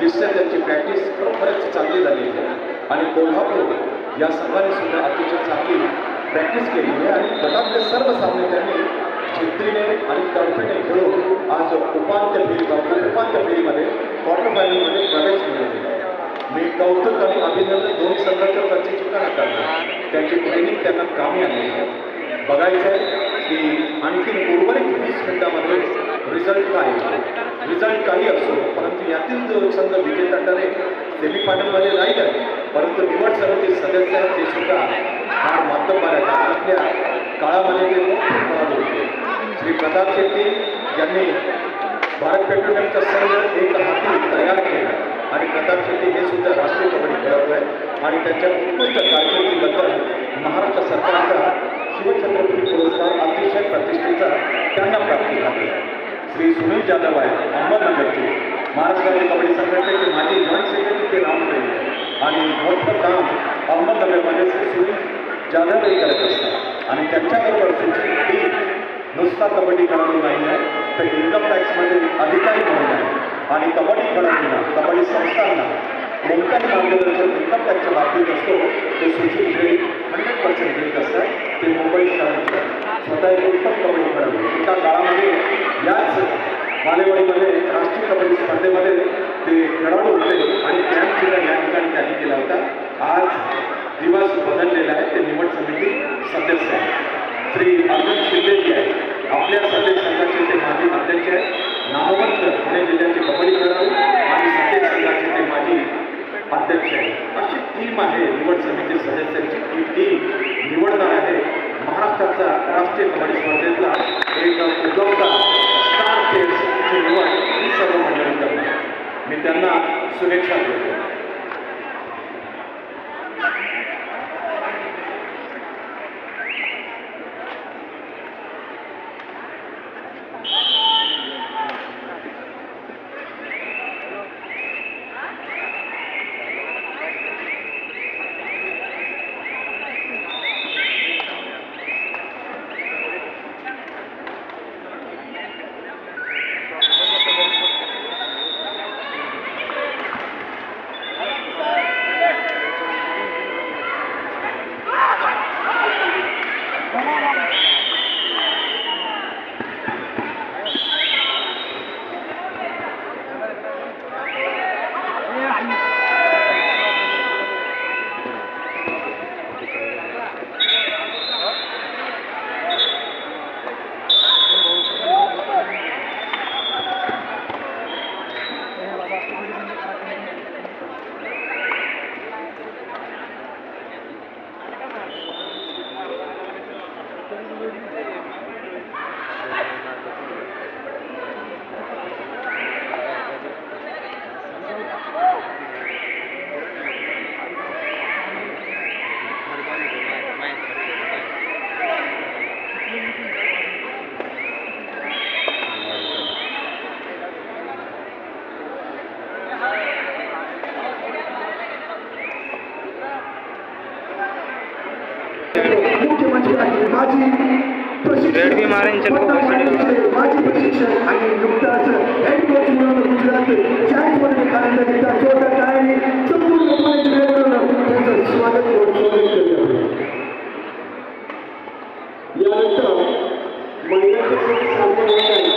दिसतं त्यांची प्रॅक्टिस खरोखरच चांगली झालेली आहे. आणि कोल्हापूर या संघाने सुद्धा अतिशय चांगली प्रॅक्टिस केली आहे आणि गटातले सर्व सामने त्यांनी जिद्दीने आणि तडफेने खेळून आज उपांत्य फेरी उपांत्य फेरीमध्ये क्वार्टर फायनलमध्ये प्रवेश मिळवलेला आहे. मी कौतुक आणि अभिनंदन दोन्ही संघाच्या प्रत्येक चुका करतो. त्यांची ट्रेनिंग त्यांना कामी आलेली आहे. बघायचं आहे की आणखी उर्वरित वीस मिनिटामध्ये रिझल्ट काय? रिझल्ट काही असो परंतु यातील जो संघ विजेता ठरेल सेमीफायनलमध्ये राहील परंतु निवड समिती सदस्य आहेत ते सुद्धा फार मातब्बर आहेत. आपल्या काळामध्ये ते मोठे खेळाडू होते. श्री प्रताप शेट्टी यांनी भारत पेट्रोलियमचा संघ एक हाती तयार केला. आणि प्रताप शेट्टी हे सुद्धा राष्ट्रीय कबड्डी खेळत आहे. आणि त्यांच्या उत्कृष्ट कारकिर्दीबद्दल महाराष्ट्र सरकारचा शिवछत्रपती पुरस्कार अतिशय प्रतिष्ठेचा त्यांना प्राप्त झाला श्री सुनील जाधव आहेत. अहमदनगरचे महाराष्ट्रातील कबड्डी संघटनेचे माजी जॉईंट सेक्रेटरी ते राम आहेत आणि मोठं काम अहमदनगरमध्ये सुनील जाधव हे करत असतात. आणि त्यांच्याबरोबर सुचित टीम नुसता कबड्डी खेळाडू नाही आहे तर इन्कम टॅक्समध्ये अधिकारी म्हणून आहे. आणि कबड्डी खेळाडूंना कबड्डी संस्थांना कोणत्याही मार्गदर्शन इन्कम टॅक्सच्या बाबतीत असतो ते सुचित ग्रेड हंड्रेड पर्सेंट देत असतात. ते मुंबई शहराचे स्वतः एक उत्तम कबड्डी खेळाडू. एका काळामध्ये याच बालेवाडीमध्ये राष्ट्रीय कबड्डी स्पर्धेमध्ये ते खेळाडू होते आणि कॅम्प सुद्धा या ठिकाणी त्यांनी केला होता. आज दिवस बदललेला आहे. ते निवड समिती सदस्य आहे श्री अर्जुन शिंदेजी आहे आपल्या सदस्य संघाचे ते माजी अध्यक्ष आहेत. नामवंत पुणे जिल्ह्याचे कबड्डी खेळाडू आणि सत्य संघाचे ते माजी अध्यक्ष आहे अशी टीम आहे निवड समिती सदस्यांची. ती टीम निवडणार आहे महाराष्ट्राचा राष्ट्रीय कबड्डी स्पर्धेतला एक उगवता स्टार प्लेयर्सची निवड ही सर्व मंडळी करणार मी त्यांना शुभेच्छा देतो. मुख्यमंत्री आणि माजी प्रशिक्षक रेड बी मारेन चलो, पट्टा माजी प्रशिक्षक आणि नुकताच हेड कोच म्हणून गुजरात चाळीसमध्ये निघालेला नेता छोटा टाळी संपूर्ण पुणे जिल्ह्यातून त्यांचं स्वागत करून स्वागत करतो यानंतर महिलांचे जे सामने होत आहेत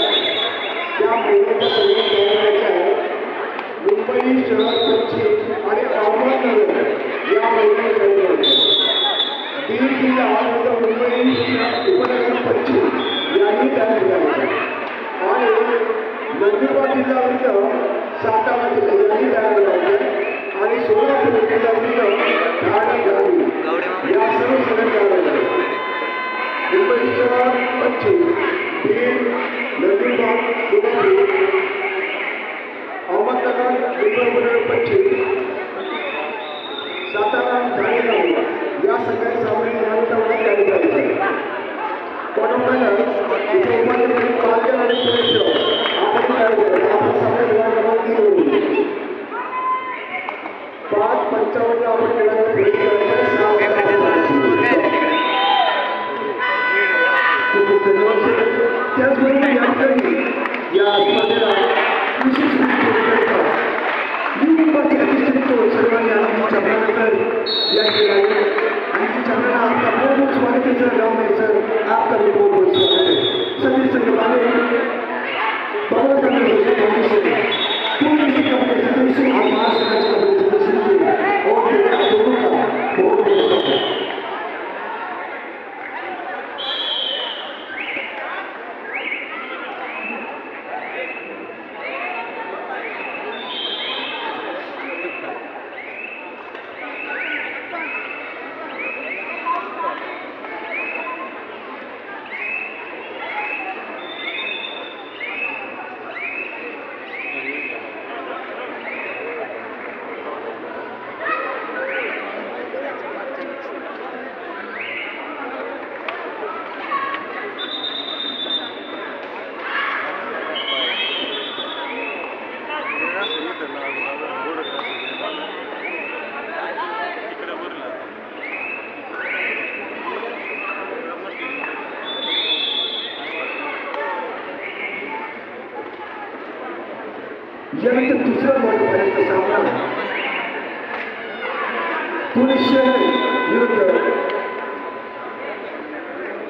त्या महिलांच्या सगळ्या तयारी आहे मुंबई शहर पश्चिम आणि अहमदनगर या महिला तयारी आहेत बीड जिल्हा आणि मुंबई उपनगर पश्चिम यांनी तयारी करायच्या आणि नंदुरबार जिल्हा सातारा जिल्हा आणि सोलापूर जिल्हा ठाणे या सर्व सगळ्या तयारी मुंबई शहर पश्चिम बीड नंदुरबार सोलापूर अहमदनगर मुंबई पश्चिम सातारा ठाणे या सगळ्या सामने या विभागात तयारी पालघर आणि চলো আমাদের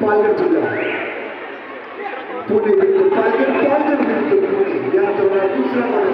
पालघर पुणे पालघर पालघर पुणे या दौरान दुसरा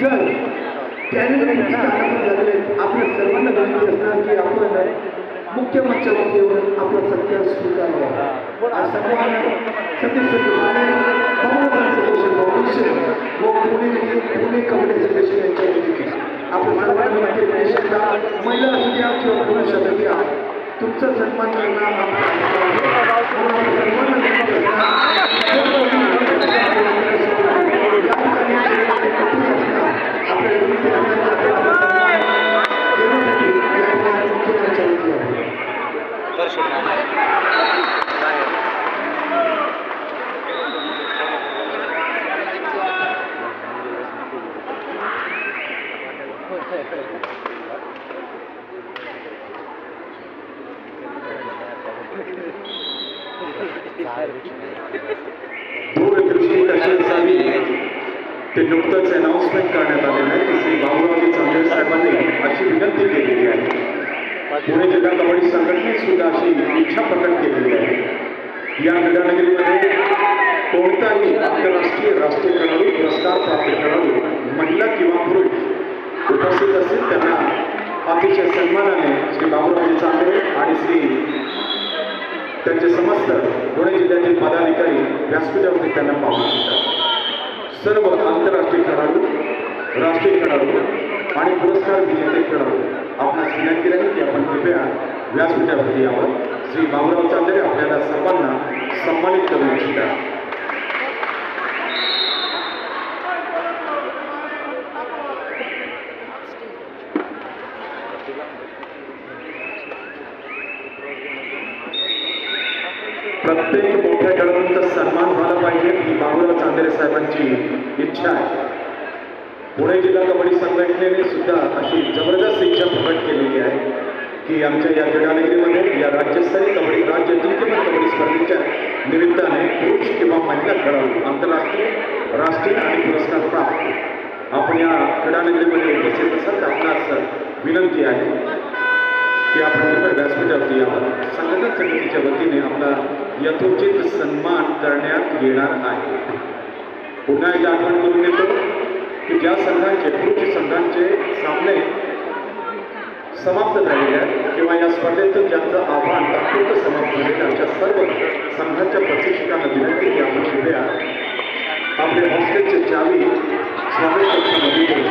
जर त्याने आपल्या सर्वांना विनंती असणार की आपण मुख्य मंचावरती येऊन आपला सत्य स्वीकारावा आज सर्वांना सतीश सतीमाने व पुणे पुणे कबड्डी यांच्या आपण सर्वांना महिला असू द्या किंवा पुरुष असू द्या तुमचा सन्मान करणं सर्वांना दूरदृष्टी कशी असावी ते नुकतंच अनाऊन्समेंट करण्यात आलेलं आहे. की श्री बाबुरावजी चंदेर साहेबांनी अशी विनंती केलेली आहे. पुणे जिल्हा कबड्डी संघटनेत सुद्धा अशी इच्छा प्रकट केलेली आहे. या क्रीडानगरीमध्ये कोणताही आंतरराष्ट्रीय राष्ट्रीय खेळाडू पुरस्कार प्राप्त खेळाडू महिला किंवा पुरुष उपस्थित असतील त्यांना अतिशय सन्मानाने श्री बाबुरावजी चांदे आणि श्री त्यांचे समस्त पुणे जिल्ह्यातील पदाधिकारी व्यासपीठावरती त्यांना पाहू शकतात. सर्व आंतरराष्ट्रीय खेळाडू राष्ट्रीय खेळाडू आणि पुरस्कार विजेते खेळाडू आपला विनंती राहील की आपण कृपया व्यासपीठावरती यावं. श्री बाबुराव चांदरे आपल्याला सर्वांना सन्मानित करू इच्छितात प्रत्येक मोठ्या खेळाडूंचा सन्मान व्हायला पाहिजे ही बाबूराव चांदेरे साहेबांची इच्छा आहे. पुणे जिल्हा कबड्डी संघटनेने सुद्धा अशी जबरदस्त इच्छा प्रकट केलेली आहे की आमच्या या क्रीडानगरीमध्ये या राज्यस्तरीय कबड्डी राज्य जिंकून कबड्डी स्पर्धेच्या निमित्ताने पुरुष किंवा महिला खेळाडू आंतरराष्ट्रीय राष्ट्रीय आणि पुरस्कार प्राप्त. आपण या क्रीडानगरीमध्ये उपस्थित असाल तर आपणास विनंती आहे की आपण कृपया व्यासपीठावरती यावं संघटन समितीच्या वतीने आपला यथोचित सन्मान करण्यात येणार आहे. पुन्हा एकदा आठवण करून देतो की ज्या संघांचे पुरुष संघांचे सामने समाप्त झालेले आहेत किंवा या स्पर्धेचं ज्यांचं आव्हान तात्पुरतं समाप्त झालेलं आहे, सर्व संघांच्या प्रशिक्षकांना विनंती की आपण कृपया आपले हॉस्टेलचे चावी स्वागत कक्षामध्ये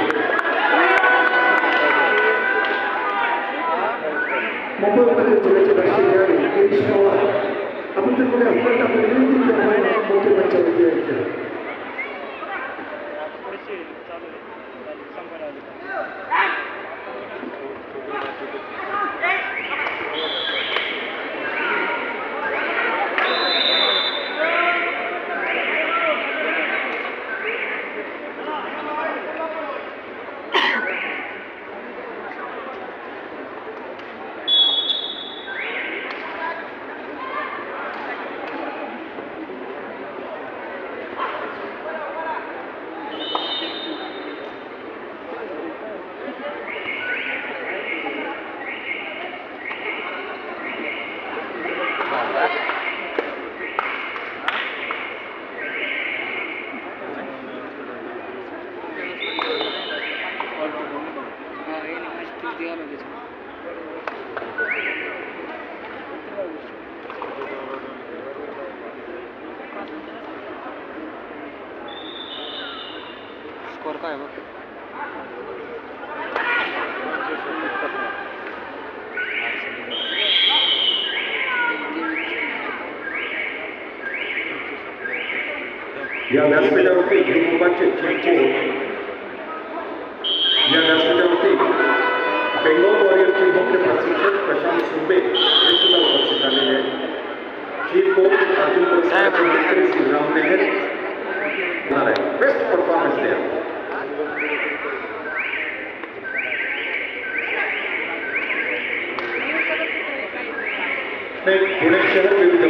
मुंबईमध्ये जिल्ह्याचे राष्ट्रीय खेळाडू गिरीश पवार आपण जर कोणी असलं आपण विनंती मुख्यमंत्र्यांच्या आपण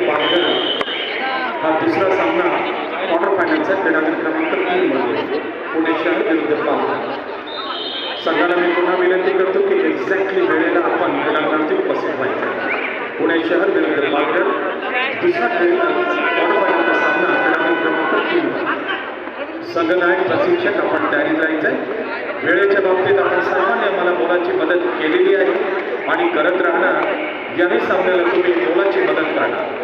शहर हा दुसरा सामना क्वार्टर फायनलचा क्रीडांगण क्रमांक तीन मध्ये पुणे शहर विरुद्ध पालघर. संघाला मी पुन्हा विनंती करतो की एक्झॅक्टली वेळेला आपण क्रीडांगणावरती उपस्थित व्हायचं. पुणे शहर विरुद्ध पालघर. दुसरा खेळ क्वार्टर फायनलचा सामना क्रीडांगण क्रमांक तीन. संघनायक प्रशिक्षक आपण तयारी जायचंय. वेळेच्या बाबतीत आपण सामान्य आम्हाला मोलाची मदत केलेली आहे. आणि करत राहणार याही सामन्याला तुम्ही मोलाची मदत करणार.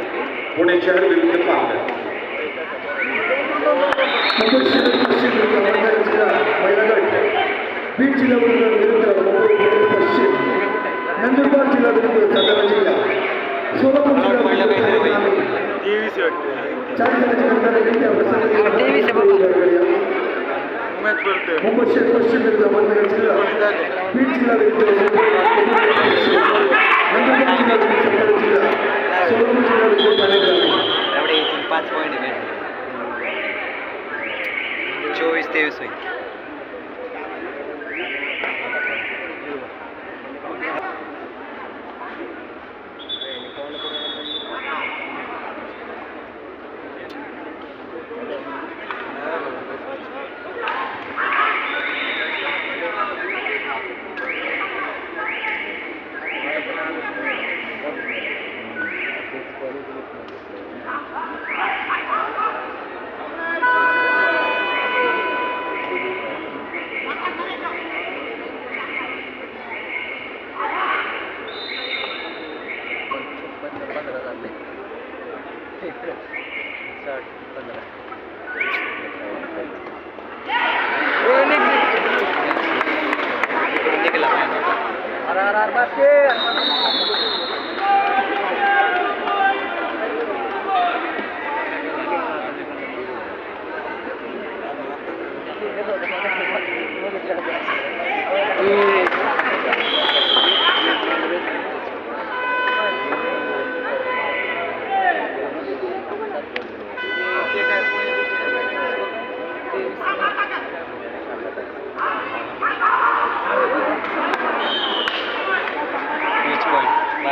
पुणे शहर विरुद्ध पालघर मुंबई शहर पश्चिम विरुद्ध अहमदनगर जिल्हा महिला गट बीड जिल्हा विरुद्ध विरुद्ध मुंबई पुणे पश्चिम नंदुरबार जिल्हा विरुद्ध सातारा जिल्हा सोलापूर जिल्हा विरुद्ध ठाणे ग्रामीण तेवीस वाटते चार जणांची मतदार विनंती आहे. प्रसन्न तेवीस आहे बाबा. मॅच बोलतोय मुंबई शहर पश्चिम विरुद्ध अहमदनगर जिल्हा बीड जिल्हा विरुद्ध मुंबई पश्चिम नंदुरबार जिल्हा विरुद्ध सातारा जिल्हा एवढे येतील पाच पॉईंट भेटले चोवीस तेवीस होईल.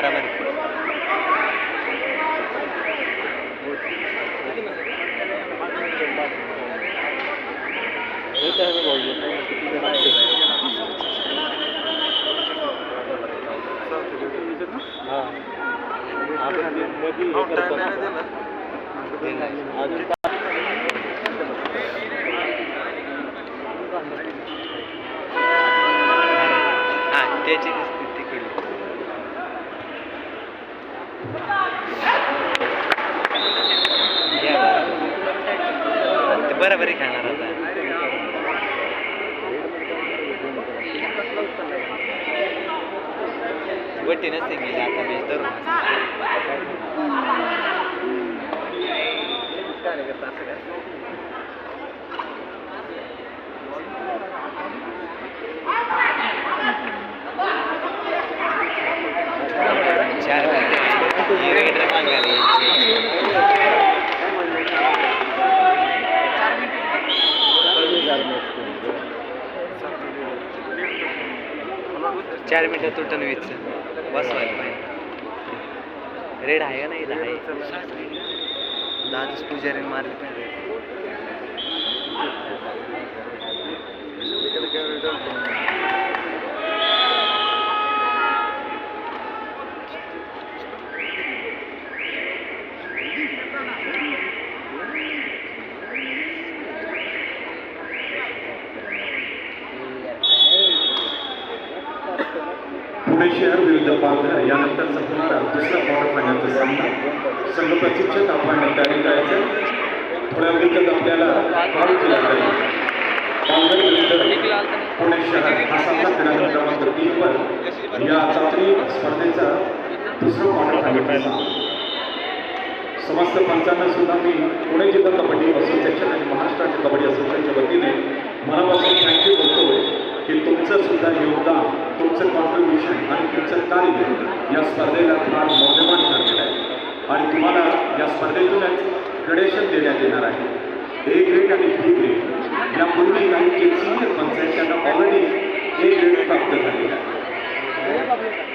पॉईंट बराबर हा त्याची दिसते तिकडे घ्या बरोबर. ते बरोबर आहे खाणार आता वटी नसते गेली आता मी धरून चार रेड मांगा चार मिनटं तुटन वीज बसवायला पाहिजे. रेड आहे का नाही? दहा आहे. दादूच पुजारी पाहिजे पुणे शहर विरुद्ध पालघर यानंतरचा होणारा दुसरा क्वार्टर फायनलचा सामना संघ प्रशिक्षक आपण तयारी करायचं थोड्या वेळातच आपल्याला कॉल केला जाईल. पुणे शहर हा सामना क्रमांक क्रमांक तीन या चाचणी स्पर्धेचा दुसरा क्वार्टर फायनल समस्त पंचांना सुद्धा मी पुणे जिल्हा कबड्डी असोसिएशन आणि महाराष्ट्र कबड्डी असोसिएशनच्या वतीने मनापासून थँक्यू बोलतो की तुमचं सुद्धा योगदान तुमचं कॉन्ट्रीब्युशन आणि तुमचं कार्य या स्पर्धेला फार मौल्यवान ठरलेलं आहे. आणि तुम्हाला या स्पर्धेतूनच ग्रेडेशन देण्यात येणार आहे. ए ग्रेड आणि बी ग्रेड यापूर्वी काही जे सिनियर पंचायत त्यांना ऑलरेडी ए ग्रेड प्राप्त झालेला आहे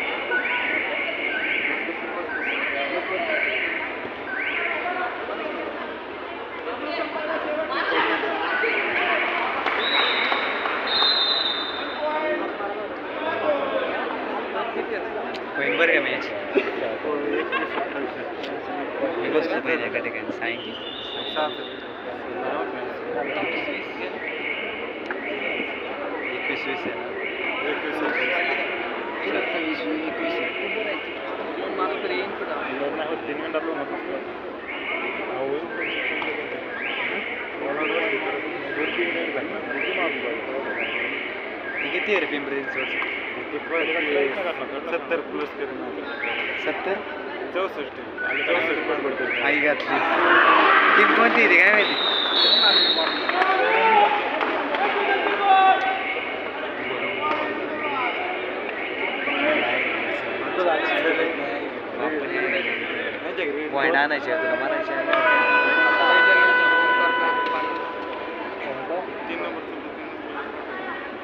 होईल बरं का मॅच मी बसतो पाहिजे एका ठिकाणी सांगितलं एकवीस वीस आहे ना एकवीस सत्तावीस एकवीस तीन मिनिटात ती किती आहे रे पिंपरी सत्तर प्लस करून सत्तर? चौसष्ट. चौसष्ट पण पडतो आई घातली. टीम कोणती आहे ती काय माहिती? पॉईंट आणायचे तुला मारायचे तीन नंबर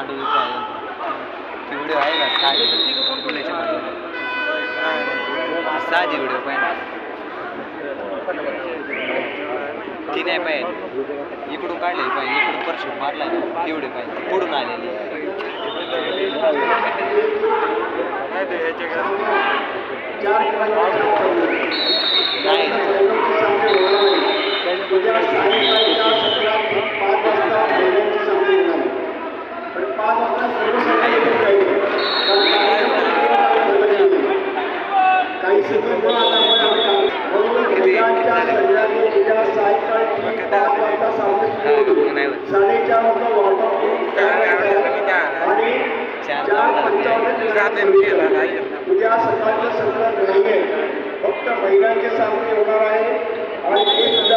आधी व्हिडिओ आहे का काय बोलायच्या व्हिडिओ पाहिजे ती नाही पाहिजे. इकडून काढले पाहिजे इकडून परशू मारला तेवढे पाहिजे पुढून आलेली नाही ते ह्याच्या चार नाही उद्या सायंकाळच्या सत्रात पाच वाजता महिलांची सामने होणार आहे. पण पाच वाजता सर्व संघ येऊन राहिले. कारण कार्यक्रम काही सेकंद म्हणून महिलांच्या सगळ्यांनी उद्या सायंकाळची पाच वाजता सामने सुरू होईल. साडेचार वाजता वॉर्मअप करून तयार राहायचं. आणि चार चार पंचावन्न उद्या सकाळचं सत्र नाही आहे फक्त महिलांचे सामने होणार आहे आणि ते सुद्धा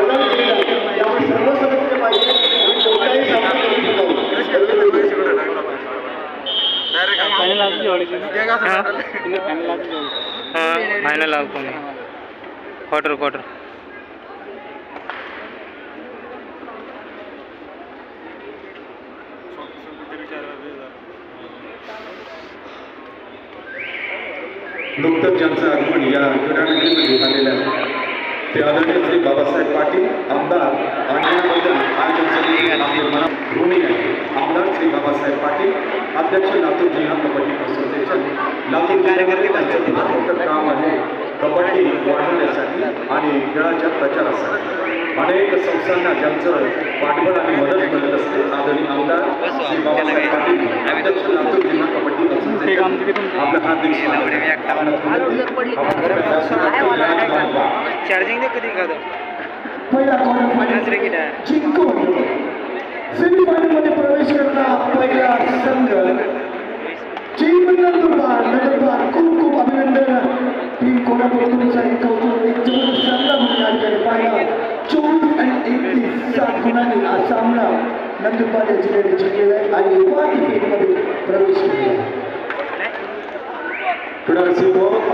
बदल केलेला आहे. त्यामुळे सर्व सदस्य पाहिजे आणि कोणताही सामना करू नका. फायनल लागतो मी क्वार्टर क्वार्टर नुकतंच ज्यांचं आगमन या क्रीडानगरीमध्ये झालेलं आहे. ते आदरणीय श्री बाबासाहेब पाटील आमदार आणि याबद्दल आज ऋणी आहे आमदार श्री बाबासाहेब पाटील अध्यक्ष लातूर जिल्हा कबड्डी असोसिएशन लातूर कार्यकर्ते त्यांचं काम आहे कबड्डी वाढवण्यासाठी आणि खेळाच्या प्रचारासाठी. अनेक संस्थांना ज्यांचं पाठबळ आणि मदत मिळत असते आदरणीय आमदार श्री बाबासाहेब पाटील अध्यक्ष लातूर जिल्हा कबड्डी आपलं स्वागत. चार्जिंग दे कधी का पहिला क्वार्टर जिंकून सेमीफायनलमध्ये प्रवेश करणारा पहिला संघ. नंदुरबार नंदुरबार खूप खूप अभिनंदन. हा सामना नंदुरबार या जिल्ह्याने जिंकलेला आहे आणि उपाधी फेरीमध्ये प्रवेश केलेला आहे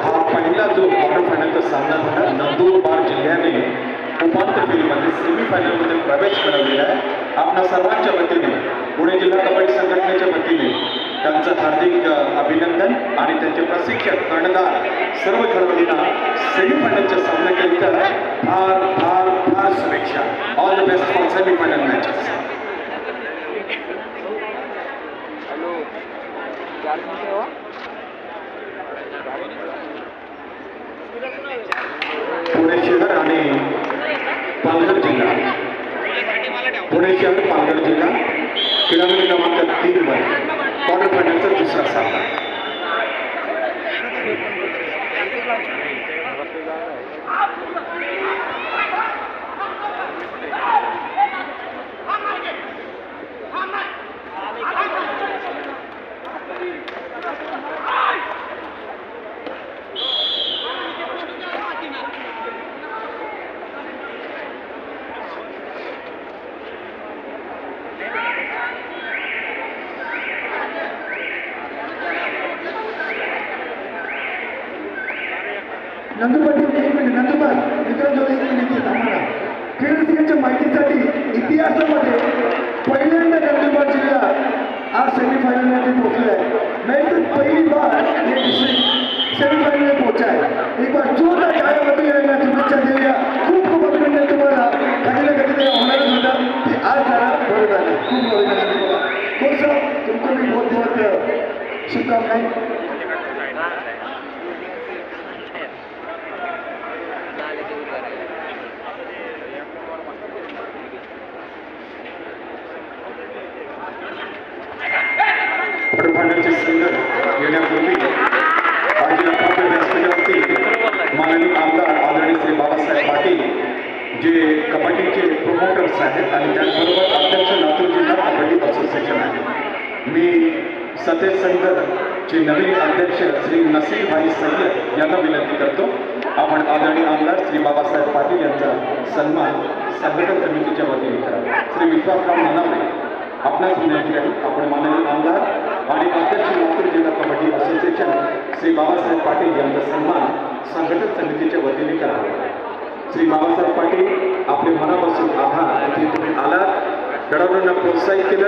हा पहिला जो क्वार्टर फायनलचा सामना झाला नंदुरबार जिल्ह्याने उपांत्य फेरीमध्ये सेमीफायनलमध्ये प्रवेश मिळवलेला आहे. आपल्या सर्वांच्या वतीने पुणे जिल्हा कबड्डी संघटनेच्या वतीने त्यांचं हार्दिक अभिनंदन आणि त्यांचे प्रशिक्षक कर्णधार सर्व खेळाडूंना सेमीफायनलच्या सामन्याकरिता फार फार फार शुभेच्छा. All the best for semifinal matches Pune शहर आणि पालघर जिल्हा. पुणे शहर पालघर जिल्हा. किलोमीटर क्रमांक तीन वर. क्वार्टर फायनलचा दुसरा सामना. आपणास विनंती आहे आपण माननीय आमदार आणि अध्यक्ष नागपूर जिल्हा कबड्डी असोसिएशन श्री बाबासाहेब पाटील यांचा सन्मान संघटन समितीच्या वतीने करावा. श्री बाबासाहेब पाटील आपले मनापासून आभार. तुम्ही आलात. खेळाडूंना प्रोत्साहित केलं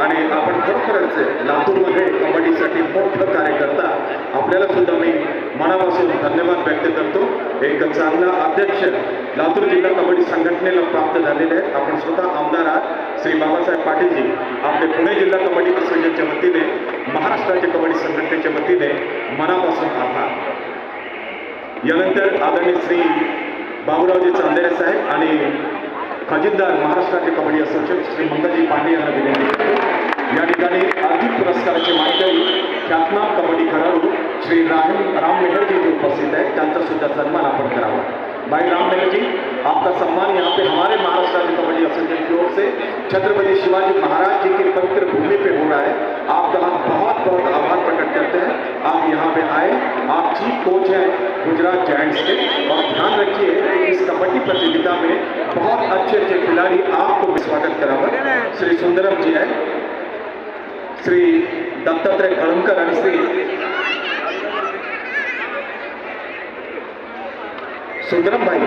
आणि आपण खरोखरच लातूरमध्ये कबड्डीसाठी मोठं कार्य करता आपल्याला सुद्धा मी मनापासून धन्यवाद व्यक्त करतो. एक चांगला अध्यक्ष लातूर जिल्हा कबड्डी संघटनेला प्राप्त झालेले आहेत. आपण स्वतः आमदार आहात. श्री बाबासाहेब पाटीलजी आपले पुणे जिल्हा कबड्डी असोसिएशनच्या वतीने महाराष्ट्राच्या कबड्डी संघटनेच्या वतीने मनापासून आभार. यानंतर आदरणीय श्री बाबूरावजी चांदेरे साहेब आणि खजिनदार महाराष्ट्राचे कबड्डी असोसिएशन श्री मंगलजी पांडे यांना विनंती करतो या ठिकाणी आर्थिक पुरस्काराचे मानकरी ख्यातनाम कबड्डी खेळाडू श्री राम राम मेहरजी जे उपस्थित आहेत. त्यांचा सुद्धा सन्मान आपण करावा. भाई राम जी आपका सम्मान यहाँ पे हमारे महाराष्ट्र राज्य कबड्डी एसोसिएशन की ओर से छत्रपति शिवाजी महाराज जी की पवित्र भूमि पे हो रहा है. आपका बहुत बहुत आभार प्रकट करते हैं। आप यहाँ पे आए। आप चीफ कोच हैं गुजरात जायंट्स के। और ध्यान रखिए इस कबड्डी प्रतियोगिता में बहुत अच्छे अच्छे खिलाड़ी आपको स्वागत करावा श्री सुंदरम जी है श्री दत्तात्रय कळमकर आणि श्री सुंदरम भाई,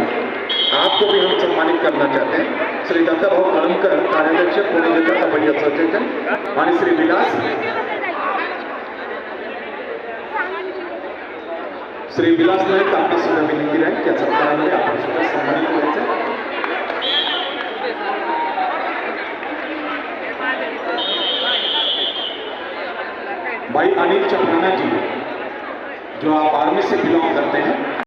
आपको भी हम सम्मानित करना चाहते हैं। श्री दत्ता भाऊ कळमकर कार्याध्यक्ष पुणे जिल्हा कबड्डी असोसिएशन आणि श्री विलास श्री विलास नाईक आपली सुद्धा विनंती आहे. त्या सत्कारामध्ये आपण सुद्धा सन्मानित करायचं भाई अनिल चपराना जी जो आप आर्मी से बिलोंग करते हैं